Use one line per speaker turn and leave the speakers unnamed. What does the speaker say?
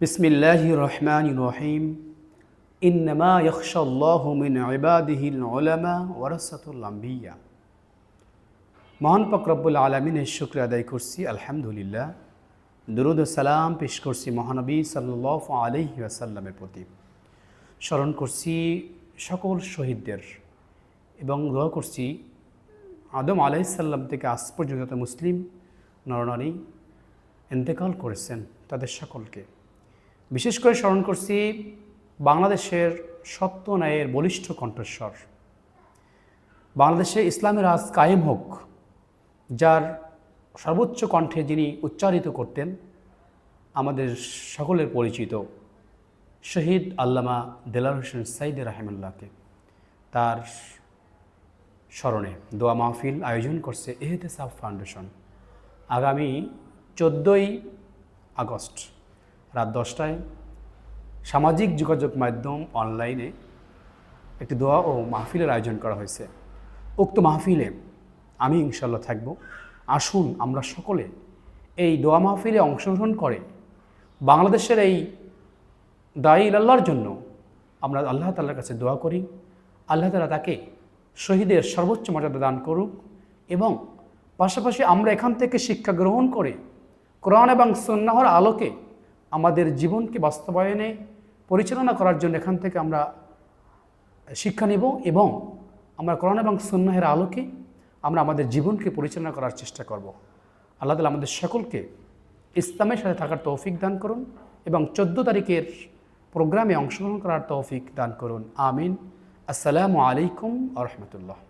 বিসমিল্লাহ রহমান রহিম ইন্নামা ইয়কশাল্লাহ মিন ইবাদিহিল উলামা ওয়ারাসাতুল আম্বিয়া। মহান পাক রব্বুল আলমিনের শুক্র আদায় করছি, আলহামদুলিল্লাহ। দুরুদ সালাম পেশ করছি মহানবী সাল্লাহ আলহি আসাল্লামের প্রতি। স্মরণ করছি সকল শহীদদের এবং দোয়া করছি আদম আলাইসাল্লাম থেকে আজ পর্যন্ত মুসলিম নরনারী এন্তেকাল করেছেন তাদের সকলকে। বিশেষ করে স্মরণ করছি বাংলাদেশের সত্য ন্যায়ের বলিষ্ঠ কণ্ঠস্বর। বাংলাদেশে ইসলামের রাজ কায়েম হোক, যার সর্বোচ্চ কণ্ঠে যিনি উচ্চারিত করতেন, আমাদের সকলের পরিচিত শহীদ আল্লামা দেলার হোসেন সাইদ রাহেমুল্লাহকে তার স্মরণে দোয়া মাহফিল আয়োজন করছে এহতেসাব ফাউন্ডেশন আগামী চোদ্দোই আগস্ট। রাত দশটায় সামাজিক যোগাযোগ মাধ্যম অনলাইনে একটি দোয়া ও মাহফিলের আয়োজন করা হয়েছে। উক্ত মাহফিলে আমি ইনশাল্লাহ থাকব। আসুন আমরা সকলে এই দোয়া মাহফিলে অংশগ্রহণ করে বাংলাদেশের এই দায়ী আল্লাহর জন্য আমরা আল্লাহ তাল্লার কাছে দোয়া করি। আল্লাহ তালা তাকে শহীদের সর্বোচ্চ মর্যাদা দান করুক এবং পাশাপাশি আমরা এখান থেকে শিক্ষা গ্রহণ করে কোরআন এবং সন্ন্যাহর আলোকে আমাদের জীবনকে বাস্তবায়নে পরিচালনা করার জন্য এখান থেকে আমরা শিক্ষা নেব এবং আমরা কোরআন এবং সন্ন্যাহের আলোকে আমরা আমাদের জীবনকে পরিচালনা করার চেষ্টা করব। আল্লাহ তালা আমাদের সকলকে ইসলামের সাথে থাকার তৌফিক দান করুন এবং চোদ্দ তারিখের প্রোগ্রামে অংশগ্রহণ করার তৌফিক দান করুন। আমিন। আসসালামু আলাইকুম আ রহমতুল্লাহ।